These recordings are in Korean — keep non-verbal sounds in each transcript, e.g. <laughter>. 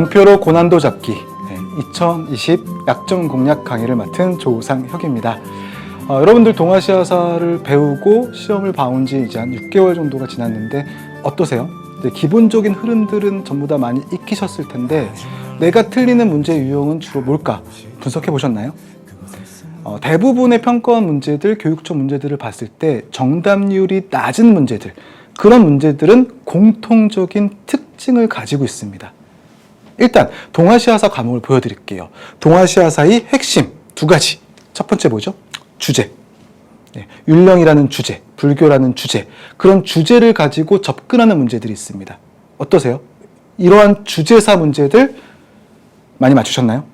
연표로 고난도 잡기 2020 약점 공략 강의를 맡은 조상혁입니다. 어, 여러분들 동아시아사를 배우고 시험을 봐온 지 이제 한 6개월 정도가 지났는데 어떠세요? 네, 기본적인 흐름들은 전부 다 많이 익히셨을 텐데 내가 틀리는 문제 유형은 주로 뭘까 분석해 보셨나요? 어, 대부분의 평가원 문제들, 교육청 문제들을 봤을 때 정답률이 낮은 문제들, 그런 문제들은 공통적인 특징을 가지고 있습니다. 일단 동아시아사 과목을 보여드릴게요. 동아시아사의 핵심 두 가지. 첫 번째 뭐죠? 주제. 네, 율령이라는 주제, 불교라는 주제, 그런 주제를 가지고 접근하는 문제들이 있습니다. 어떠세요? 이러한 주제사 문제들 많이 맞추셨나요?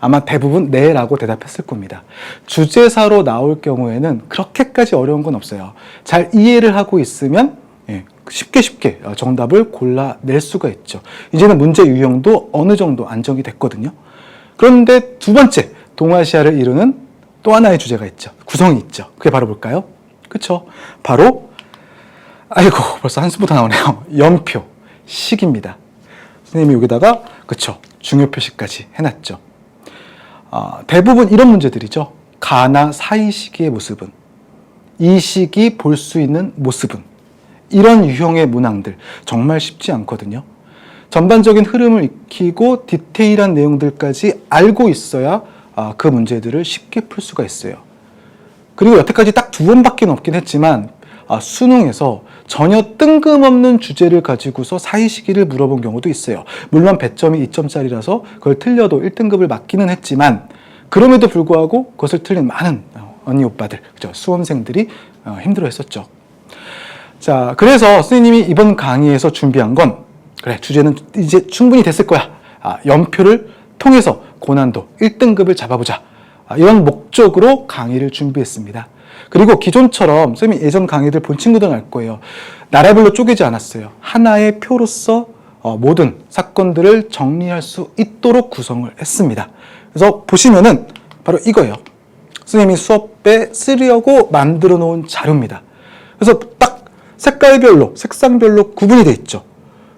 아마 대부분 네라고 대답했을 겁니다. 주제사로 나올 경우에는 그렇게까지 어려운 건 없어요. 잘 이해를 하고 있으면 예, 쉽게 쉽게 정답을 골라낼 수가 있죠. 이제는 문제 유형도 어느 정도 안정이 됐거든요. 그런데 두 번째, 동아시아를 이루는 또 하나의 주제가 있죠. 구성이 있죠. 그게 바로 뭘까요? 그쵸? 바로, 아이고, 벌써 한숨부터 나오네요. <laughs> 연표, 식입니다. 선생님이 여기다가, 그쵸, 중요 표시까지 해놨죠. 아, 대부분 이런 문제들이죠. 가나 사이 시기의 모습은, 이 시기 볼 수 있는 모습은, 이런 유형의 문항들 정말 쉽지 않거든요. 전반적인 흐름을 익히고 디테일한 내용들까지 알고 있어야 아, 그 문제들을 쉽게 풀 수가 있어요. 그리고 여태까지 딱 두 번밖에 없긴 했지만 아, 수능에서 전혀 뜬금없는 주제를 가지고서 사이 시기를 물어본 경우도 있어요. 물론 배점이 2점짜리라서 그걸 틀려도 1등급을 맞기는 했지만 그럼에도 불구하고 그것을 틀린 많은 어, 언니 오빠들, 그죠? 수험생들이 어, 힘들어 했었죠. 자, 그래서 선생님이 이번 강의에서 준비한 건 그래 주제는 이제 충분히 됐을 거야. 아, 연표를 통해서 고난도 1등급을 잡아보자. 아, 이런 목적으로 강의를 준비했습니다. 그리고 기존처럼 선생님이 예전 강의들 본 친구들은 알 거예요. 나라별로 쪼개지 않았어요. 하나의 표로서 어, 모든 사건들을 정리할 수 있도록 구성을 했습니다. 그래서 보시면은 바로 이거예요. 선생님이 수업에 쓰려고 만들어 놓은 자료입니다. 그래서 딱 색깔별로, 색상별로 구분이 돼 있죠.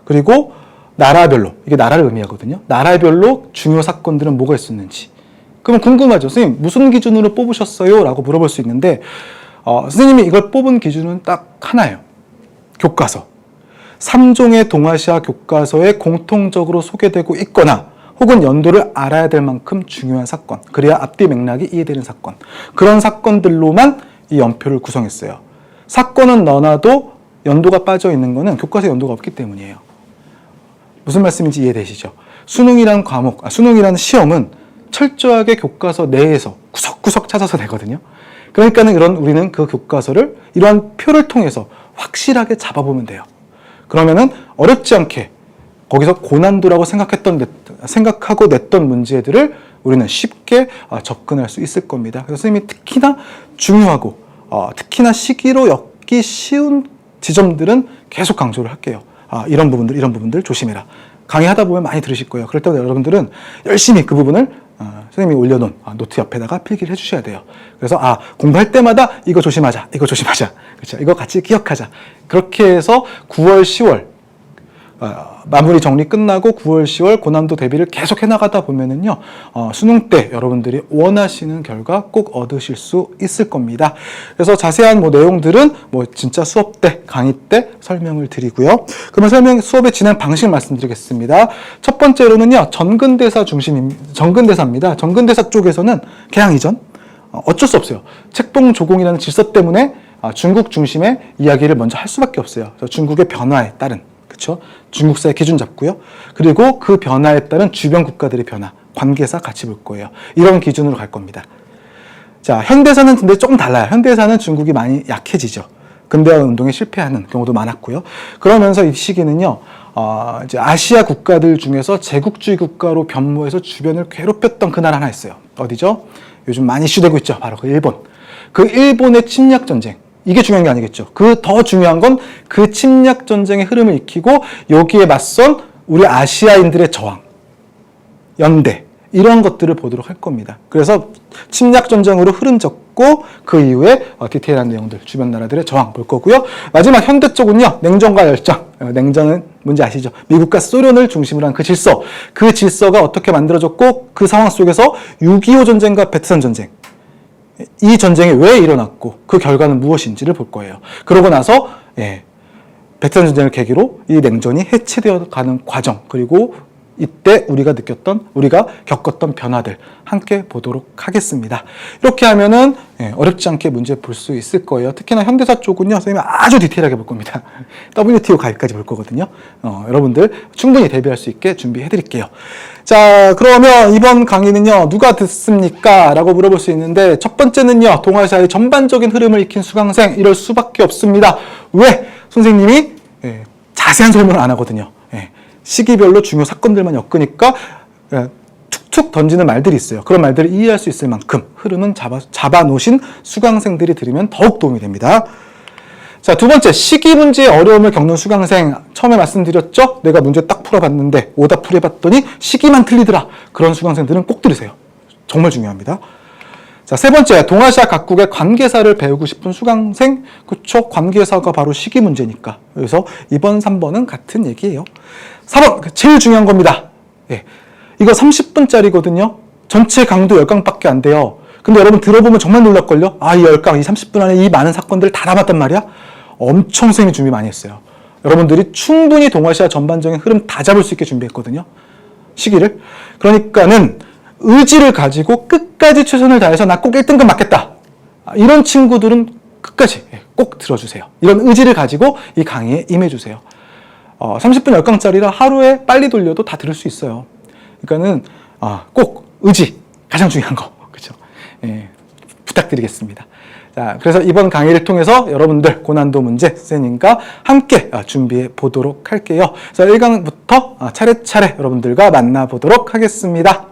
그리고 나라별로, 이게 나라를 의미하거든요. 나라별로 중요 사건들은 뭐가 있었는지. 그러면 궁금하죠. 선생님, 무슨 기준으로 뽑으셨어요? 라고 물어볼 수 있는데, 어, 선생님이 이걸 뽑은 기준은 딱 하나예요. 교과서. 3종의 동아시아 교과서에 공통적으로 소개되고 있거나, 혹은 연도를 알아야 될 만큼 중요한 사건. 그래야 앞뒤 맥락이 이해되는 사건. 그런 사건들로만 이 연표를 구성했어요. 사건은 너나도 연도가 빠져 있는 거는 교과서에 연도가 없기 때문이에요. 무슨 말씀인지 이해되시죠? 수능이란 과목, 아, 수능이라는 시험은 철저하게 교과서 내에서 구석구석 찾아서 내거든요. 그러니까는 이런 우리는 그 교과서를 이러한 표를 통해서 확실하게 잡아보면 돼요. 그러면은 어렵지 않게 거기서 고난도라고 생각했던 생각하고 냈던 문제들을 우리는 쉽게 아, 접근할 수 있을 겁니다. 그래서 선생님이 특히나 중요하고 어, 특히나 시기로 엮기 쉬운 지점들은 계속 강조를 할게요. 아, 이런 부분들, 이런 부분들 조심해라. 강의하다 보면 많이 들으실 거예요. 그럴 때 여러분들은 열심히 그 부분을 어, 선생님이 올려놓은 아, 노트 옆에다가 필기를 해주셔야 돼요. 그래서 아 공부할 때마다 이거 조심하자, 이거 조심하자, 그렇죠? 이거 같이 기억하자. 그렇게 해서 9월, 10월 어, 마무리 정리 끝나고 9월, 10월 고난도 대비를 계속 해나가다 보면은요, 어, 수능 때 여러분들이 원하시는 결과 꼭 얻으실 수 있을 겁니다. 그래서 자세한 뭐 내용들은 뭐 진짜 수업 때, 강의 때 설명을 드리고요. 그러면 설명, 수업의 진행 방식 말씀드리겠습니다. 첫 번째로는요, 전근대사 중심, 전근대사입니다. 전근대사 쪽에서는 개항 이전, 어, 어쩔 수 없어요. 책봉 조공이라는 질서 때문에 아, 중국 중심의 이야기를 먼저 할 수밖에 없어요. 중국의 변화에 따른. 그렇죠? 중국사의 기준 잡고요. 그리고 그 변화에 따른 주변 국가들의 변화, 관계사 같이 볼 거예요. 이런 기준으로 갈 겁니다. 자, 현대사는 근데 조금 달라요. 현대사는 중국이 많이 약해지죠. 근대화 운동에 실패하는 경우도 많았고요. 그러면서 이 시기는요, 어, 이제 아시아 국가들 중에서 제국주의 국가로 변모해서 주변을 괴롭혔던 그 나라 하나 있어요. 어디죠? 요즘 많이 이슈되고 있죠. 바로 그 일본. 그 일본의 침략 전쟁. 이게 중요한 게 아니겠죠. 그 더 중요한 건 그 침략 전쟁의 흐름을 익히고 여기에 맞선 우리 아시아인들의 저항, 연대 이런 것들을 보도록 할 겁니다. 그래서 침략 전쟁으로 흐름 적고 그 이후에 어, 디테일한 내용들 주변 나라들의 저항 볼 거고요. 마지막 현대 쪽은요 냉전과 열정. 어, 냉전은 뭔지 아시죠? 미국과 소련을 중심으로 한 그 질서. 그 질서가 어떻게 만들어졌고 그 상황 속에서 6.25 전쟁과 베트남 전쟁. 이 전쟁이 왜 일어났고 그 결과는 무엇인지를 볼 거예요. 그러고 나서 예, 베트남 전쟁을 계기로 이 냉전이 해체되어 가는 과정 그리고 이때 우리가 느꼈던 우리가 겪었던 변화들 함께 보도록 하겠습니다. 이렇게 하면은 예, 어렵지 않게 문제 볼 수 있을 거예요. 특히나 현대사 쪽은요, 선생님이 아주 디테일하게 볼 겁니다. <laughs> WTO 가입까지 볼 거거든요. 어, 여러분들 충분히 대비할 수 있게 준비해 드릴게요. 자, 그러면 이번 강의는요, 누가 듣습니까? 라고 물어볼 수 있는데, 첫 번째는요, 동아시아의 전반적인 흐름을 익힌 수강생, 이럴 수밖에 없습니다. 왜? 선생님이 예, 자세한 설명을 안 하거든요. 예, 시기별로 중요 사건들만 엮으니까 예, 툭툭 던지는 말들이 있어요. 그런 말들을 이해할 수 있을 만큼 흐름은 잡아, 잡아놓으신 수강생들이 들으면 더욱 도움이 됩니다. 자, 두 번째, 시기 문제의 어려움을 겪는 수강생. 처음에 말씀드렸죠? 내가 문제 딱 풀어봤는데, 오답 풀어봤더니 시기만 틀리더라. 그런 수강생들은 꼭 들으세요. 정말 중요합니다. 자, 세 번째, 동아시아 각국의 관계사를 배우고 싶은 수강생. 그쵸? 관계사가 바로 시기 문제니까. 그래서 2번, 3번은 같은 얘기예요. 4번, 제일 중요한 겁니다. 예. 이거 30분짜리거든요. 전체 강도 10강밖에 안 돼요. 근데 여러분 들어보면 정말 놀랄걸요? 아, 이 10강, 이 30분 안에 이 많은 사건들을 다 담았단 말이야? 엄청 선생님이 준비 많이 했어요. 여러분들이 충분히 동아시아 전반적인 흐름 다 잡을 수 있게 준비했거든요. 시기를. 그러니까는 의지를 가지고 끝까지 최선을 다해서 나 꼭 1등급 맞겠다. 아, 이런 친구들은 끝까지 예, 꼭 들어주세요. 이런 의지를 가지고 이 강의에 임해주세요. 어, 30분 10강짜리라 하루에 빨리 돌려도 다 들을 수 있어요. 그러니까는 아, 꼭 의지 가장 중요한 거 <laughs> 그렇죠. 예, 부탁드리겠습니다. 자, 그래서 이번 강의를 통해서 여러분들 고난도 문제 선생님과 함께 아, 준비해 보도록 할게요. 그래서 1강부터 차례차례 여러분들과 만나보도록 하겠습니다.